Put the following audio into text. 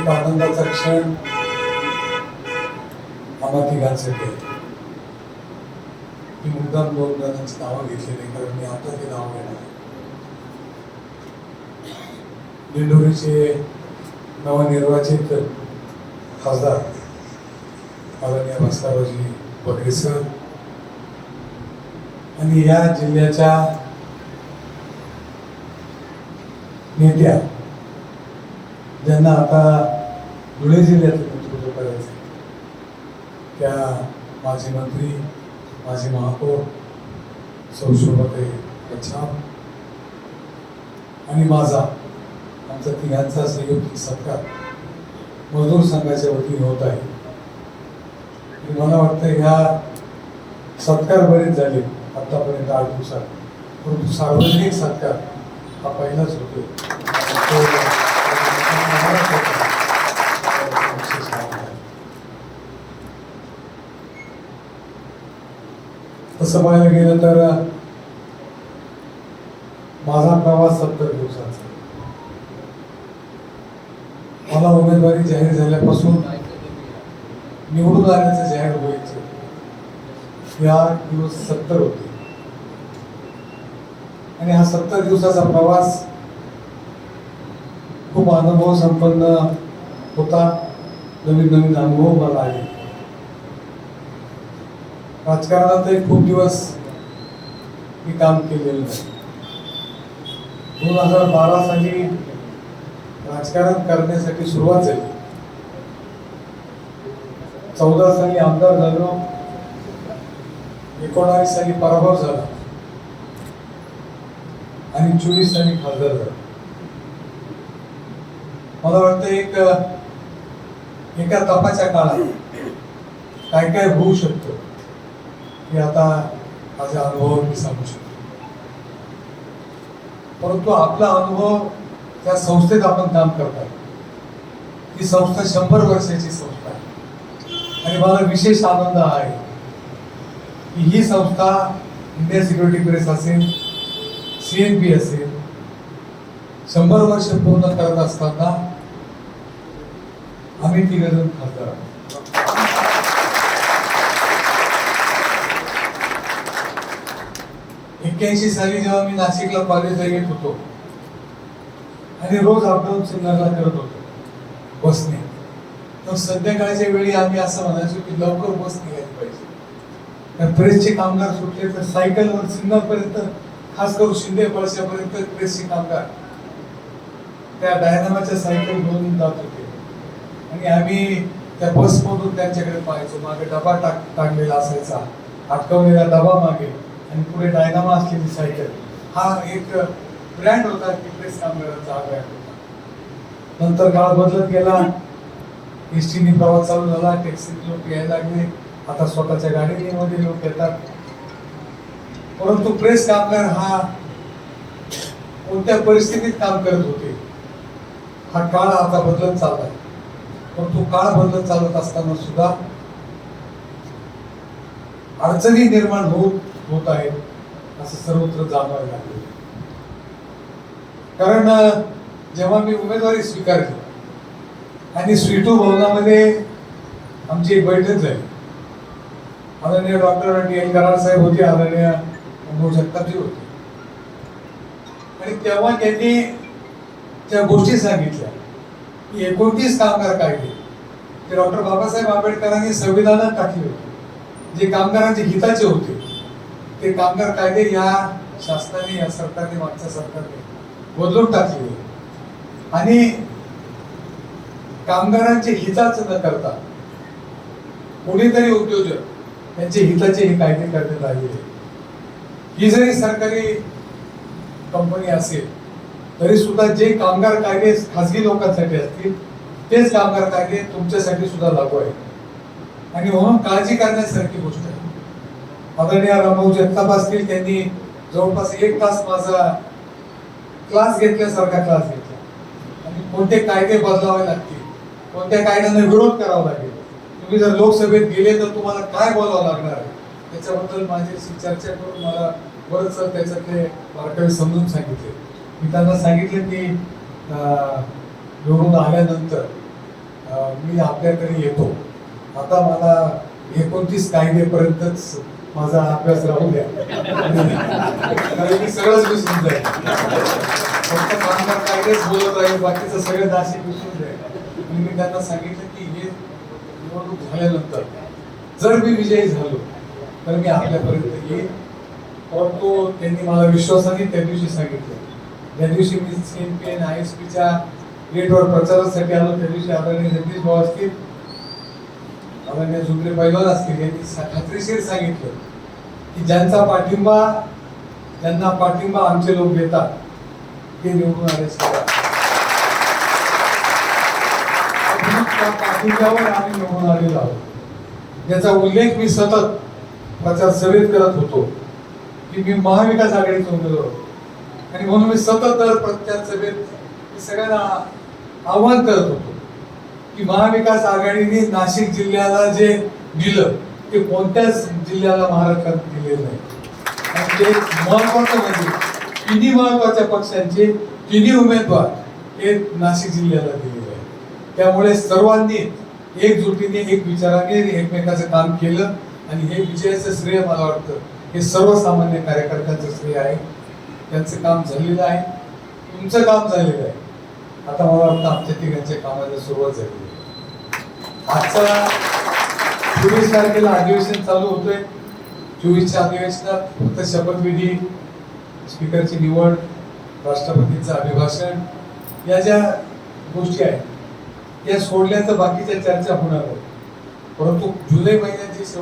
एक आनंदाचा क्षण आम्हा तिघांसाठी मी मुद्दाम दोन जणांची नावं घेतली कारण मी आता ते नाव घेणार दिंडोरीचे नवनिर्वाचित खासदार माननीय भास्कररावजी बगरे सर आणि या जिल्ह्याच्या नेत्या ज्यांना आता धुळे जिल्ह्याचं नेतृत्व करायचं त्या माजी मंत्री माजी महापौर संशोभते शोभाताई आणि माझा आमचा तिघांचा संयुक्त सत्कार मजदूर संघाच्या वतीने होत आहे. मला वाटतं ह्या सत्कार बरेच झाले. आतापर्यंत आठ दिवसात. परंतु सार्वजनिक सत्कार हा पहिलाच होतो तसं पाहायला गेलं तर माझा प्रवास सत्तर दिवसाचा. मला उमेदवारी जाहीर झाल्यापासून निवडून आल्याचं जाहीर व्हायचं. या दिवस सत्तर होते. आणि हा सत्तर दिवसाचा प्रवास खूप अनुभव संपन्न होता. नवीन नवीन अनुभव मला आहे राजकारणातही खूप दिवस मी काम केलेलं दोन हजार बारा साली राजकारण करण्यासाठी सुरुवात झाली. चौदा साली आमदार झालो. एकोणावीस साली पराभव झाला. आणि चोवीस साली खासदार झाला. मला वाटतं एक एका तपाच्या काळात काय काय होऊ शकतं हे आता माझ्या अनुभवावर मी सांगू शकतो. परंतु आपला अनुभव त्या संस्थेत आपण काम करतात ती संस्था शंभर वर्षाची संस्था आहे. आणि मला विशेष आनंद आहे की ही संस्था इंडिया सिक्युरिटी प्रेस असेल सी एन पी असेल शंभर वर्ष पूर्ण करत असताना आम्ही तिघजण खासदार आहोत. एक्क्याऐंशी साली जेव्हा मी नाशिकला कॉलेजला येत होतो आणि रोज अपडाऊन सिन्नरला करत होतो बसने. तर संध्याकाळच्या वेळी आम्ही असं म्हणायचो की लवकर बस निघायला पाहिजे. तर प्रेसचे कामगार सुटले तर सायकलवर सिन्नरपर्यंत खास करून शिंदे पळशापर्यंत प्रेसचे कामगार त्या डायनामाच्या सायकल घेऊन जात होते. आणि आम्ही त्या बसमधून त्यांच्याकडे पाहायचो. मागे डबा टाक टाकलेला असायचा. अटकवलेला डबा मागे आणि पुढे डायनामा असलेली सायकल. हा एक ब्रँड होता की प्रेस कामगारांचा हा ब्रँड होता नंतर काळ बदलत गेला. एस टीने प्रवास चालू झाला. टॅक्सीत लोक यायला लागले. आता स्वतःच्या गाडीने मध्ये लोक येतात. परंतु प्रेस कामगार हा कोणत्या परिस्थितीत काम करत होते? हा काळ आता बदलत परंतु काळ बदलत चालत असताना सुद्धा अडचणी निर्माण होत होत आहेत असं सर्वत्र जाणवायला लागले. कारण जेव्हा मी उमेदवारी स्वीकारली आणि स्वीटू भवनामध्ये आमची एक बैठक झाली. आदरणीय doctor D L Karad saheb होते आदरणीय अनुभव जगतापजी होते. आणि तेव्हा त्यांनी त्या गोष्टी सांगितल्या. की एकोणतीस कामगार कायदे ते डॉक्टर बाबासाहेब आंबेडकरांनी संविधानात टाकले होते. जे कामगारांचे हिताचे होते. ते कामगार कायदे या शासनाने या सरकारने मागच्या सरकारने बदलून टाकले. आणि कामगारांचे हिताचं न करता कोणीतरी उद्योजक त्यांचे हिताचे हे कायदे करण्यात आलेले ही जरी सरकारी कंपनी असेल तरी सुद्धा जे कामगार कायदे खासगी लोकांसाठी असतील तेच कामगार कायदे तुमच्यासाठी सुद्धा लागू आहेत. आणि म्हणून काळजी करण्यासारखी गोष्ट आहे. आदरणीय रामभाऊ जगताप असतील त्यांनी जवळपास एक तास माझा क्लास घेतल्यासारखा क्लास घेतला. आणि कोणते कायदे बदलावे लागतील कोणत्या कायद्यांना विरोध करावा लागेल तुम्ही जर लोकसभेत गेले तर तुम्हाला काय बोलावं लागणार आहे? त्याच्याबद्दल माझ्याशी चर्चा करून मला बरंच त्याच्यातले बारकावे समजून सांगितले. मी त्यांना सांगितलं की निवडून आल्यानंतर मी आपल्याकडे येतो. आता मला एकोणतीस कायदेपर्यंतच माझा अभ्यास राहू द्या. कारण मी सगळंच विसरून जाईल. फक्त कामगार कायदेच बोलत राहील बाकीचं सगळं नाशिक विसरून जाईल. मी त्यांना सांगितलं की हे निवडणूक झाल्यानंतर जर मी विजयी झालो तर मी आपल्यापर्यंत येईन. परंतु त्यांनी मला विश्वासाने त्या दिवशी सांगितलं. ज्या दिवशी मी सीएनपीएन आय एस पीच्या गेटवर प्रचारासाठी आलो. त्या दिवशी आदरणीय जगदीश भाऊ असतील आदरणीय झुंबरे पैलवान असतील यांनी खात्रीशीर सांगितलं की ज्यांचा पाठिंबा ज्यांना पाठिंबा आमचे लोक देतात ते निवडून आले पाठिंब्यावर आम्ही निवडून आलेलो आहोत. ज्याचा उल्लेख मी सतत प्रचार सभेत करत होतो की मी महाविकास आघाडीचा उमेदवार होतो. आणि म्हणून मी सतत दर प्रचार सभेत सगळ्यांना आव्हान करत होतो की महाविकास आघाडीने नाशिक जिल्ह्याला जे दिलं ते कोणत्याच जिल्ह्याला महाराष्ट्रात दिलेलं नाही. आणि ते महत्वाचं म्हणजे तिन्ही महत्त्वाच्या पक्षांचे तिन्ही उमेदवार हे नाशिक जिल्ह्याला दिलेले आहेत. त्यामुळे सर्वांनी एकजुटीने एक विचाराने एकमेकाचं काम केलं. आणि हे विजयाचं श्रेय मला वाटतं हे सर्वसामान्य कार्यकर्त्यांचं श्रेय आहे. त्यांचं काम झालेलं आहे. तुमचं काम झालेलं आहे. आता मला वाटतं आमच्या तिघांच्या कामाला सुरुवात झाली. आजचा चोवीस तारखेला अधिवेशन चालू होतोय. चोवीसच्या अधिवेशनात फक्त शपथविधी स्पीकरची निवड राष्ट्रपतींचं अभिभाषण या ज्या गोष्टी आहेत या सोडल्या तर बाकीच्या चर्चा होणार आहेत. परंतु जुलै महिन्यात